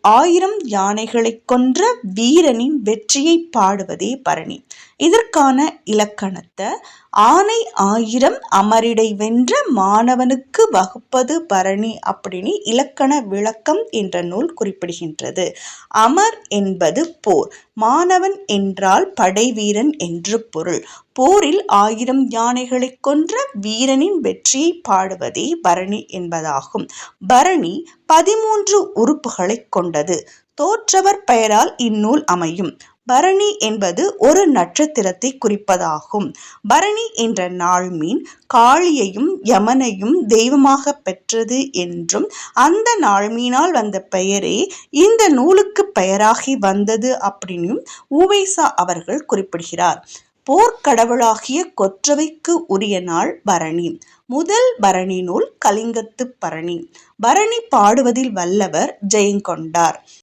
ஆயிரம் யானைகளைக் கொன்ற வீரனின் வெற்றியை பாடுவதே பரணி. இதற்கான இலக்கணத்தை ஆனை ஆயிரம் அமரிடை வென்ற மாணவனுக்கு வகுப்பது பரணி அப்படின்னு இலக்கண விளக்கம் என்ற நூல் குறிப்பிடுகின்றது. அமர் என்பது போர். மாணவன் என்றால் படைவீரன் என்று பொருள். போரில் ஆயிரம் யானைகளைக் கொன்ற வீரனின் வெற்றியைப் பாடுவதே பரணி என்பதாகும். பரணி பதிமூன்று உறுப்புகளைக் கொண்டது. தோற்றவர் பெயரால் இந்நூல் அமையும். பரணி என்பது ஒரு நட்சத்திரத்தை குறிப்பதாகும். பரணி என்ற நாள் மீன் காளியையும் யமனையும் தெய்வமாக பெற்றது என்றும் அந்த நாள்மீனால் வந்த பெயரே இந்த நூலுக்கு பெயராகி வந்தது அப்படின்னும் ஊவைசா சா. அவர்கள் குறிப்பிடுகிறார். போர்க்கடவுளாகிய கொற்றவைக்கு உரிய நாள் பரணி. முதல் பரணி நூல் கலிங்கத்து பரணி. பரணி பாடுவதில் வல்லவர் ஜெயங்கொண்டார்.